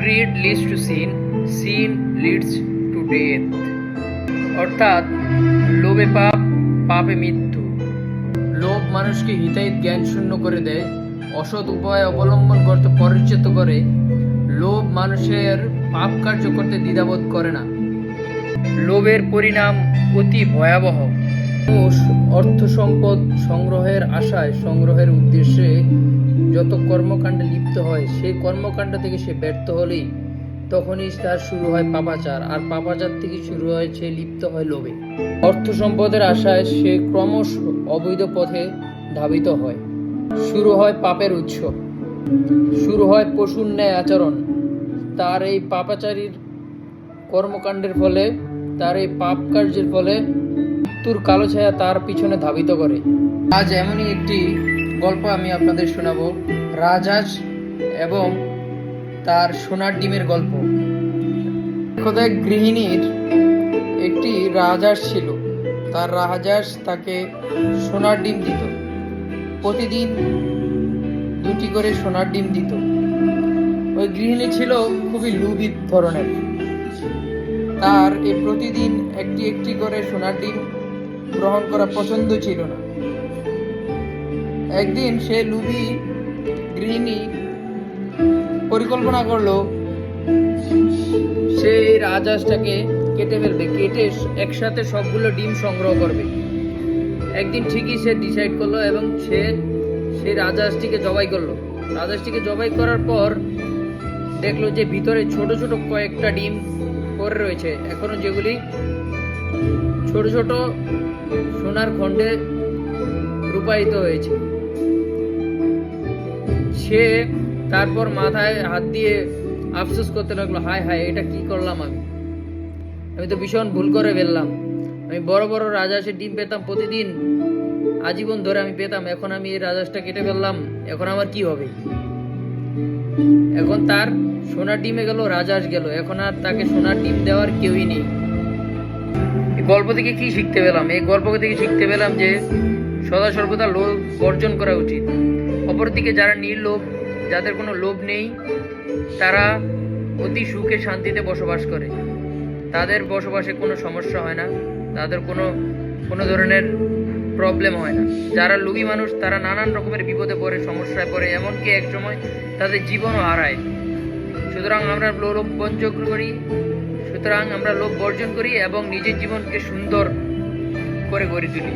Greed leads to sin sin leads to death অর্থাৎ, লোভে পাপ, পাপে মৃত্যু। লোভ মানুষকে হিতাহিত জ্ঞান শূন্য করে দেয়, অসৎ উপায় অবলম্বন করতে পরিচিত করে, লোভ মানুষের পাপ কার্য করতে দ্বিধাবোধ করে না। লোভের পরিণাম অতি ভয়াবহ। অর্থ সম্পদ সংগ্রহের আশায় সংগ্রহের উদ্দেশ্যে যত কর্মকাণ্ডে লিপ্ত হয়, সেই কর্মকাণ্ড থেকে সে ব্যর্থ হলেই তখনই তার শুরু হয় পাপাচার। আর পাপাচার থেকে শুরু হয়, সে লিপ্ত হয় লোভে। অর্থ সম্পদের আশায় সে ক্রমশ অবৈধ পথে ধাবিত হয়। শুরু হয় পাপের উৎস। শুরু হয় পশুর ন্যায় আচরণ। তার এই পাপাচারীর কর্মকাণ্ডের ফলে, তার এই পাপ কার্যের ফলে মৃত্যুর কালো ছায়া তার পিছনে ধাবিত করে। আজ এমনই একটি গল্প আমি আপনাদের শোনাবো। রাজহাঁস এবং তার সোনার ডিমের গল্প। এক গৃহিণীর একটি রাজহাঁস ছিল। তার রাজহাঁস তাকে সোনার ডিম দিত। প্রতিদিন দুটি করে সোনার ডিম দিত। ওই গৃহিণী ছিল খুবই লুভি ধরনের। তার এই প্রতিদিন একটি একটি করে সোনার ডিম গ্রহণ করা পছন্দ ছিল না। একদিন সে লুবি, গৃহিণী পরিকল্পনা করল, সে রাজহাঁসটাকে কেটে ফেলবে, কেটে একসাথে সবগুলো ডিম সংগ্রহ করবে। একদিন ঠিকই সে ডিসাইড করল এবং সে সেই রাজহাঁসটিকে জবাই করল। রাজহাঁসটিকে জবাই করার পর দেখল যে ভিতরে ছোট ছোট কয়েকটা ডিম পড়ে রয়েছে। এখনও যেগুলি ছোট ছোট সোনার খণ্ডে রূপায়িত হয়েছে। সে তারপর মাথায় হাত দিয়ে আফসোস করতে লাগল, হায় হায়, এটা কি করলাম আমি? আমি তো ভীষণ ভুল করে ফেললাম। আমি বড় বড় রাজহাঁসের ডিম পেতাম প্রতিদিন। আজীবন ধরে আমি পেতাম, এখন আমি এই রাজহাঁসটা কেটে ফেললাম, এখন আমার কি হবে? এখন তার সোনার ডিমে গেল, রাজহাঁস গেল, এখন আর তাকে সোনার ডিম দেওয়ার কেউই নেই। এই গল্প থেকে কি শিখতে পেলাম? এই গল্প থেকে শিখতে পেলাম যে সদা সর্বদা লোভ বর্জন করা উচিত। অপরদিকে যারা নির্লোভ, যাদের কোনো লোভ নেই, তারা অতি সুখে শান্তিতে বসবাস করে। তাদের বসবাসে কোনো সমস্যা হয় না, তাদের কোনো কোনো ধরনের প্রবলেম হয় না। যারা লোভী মানুষ, তারা নানান রকমের বিপদে পড়ে, সমস্যায় পড়ে, এমনকি এক সময় তাদের জীবনও হারায়। সুতরাং আমরা লোভ বর্জন করি, সুতরাং আমরা লোভ বর্জন করি এবং নিজের জীবনকে সুন্দর করে গড়ে তুলি।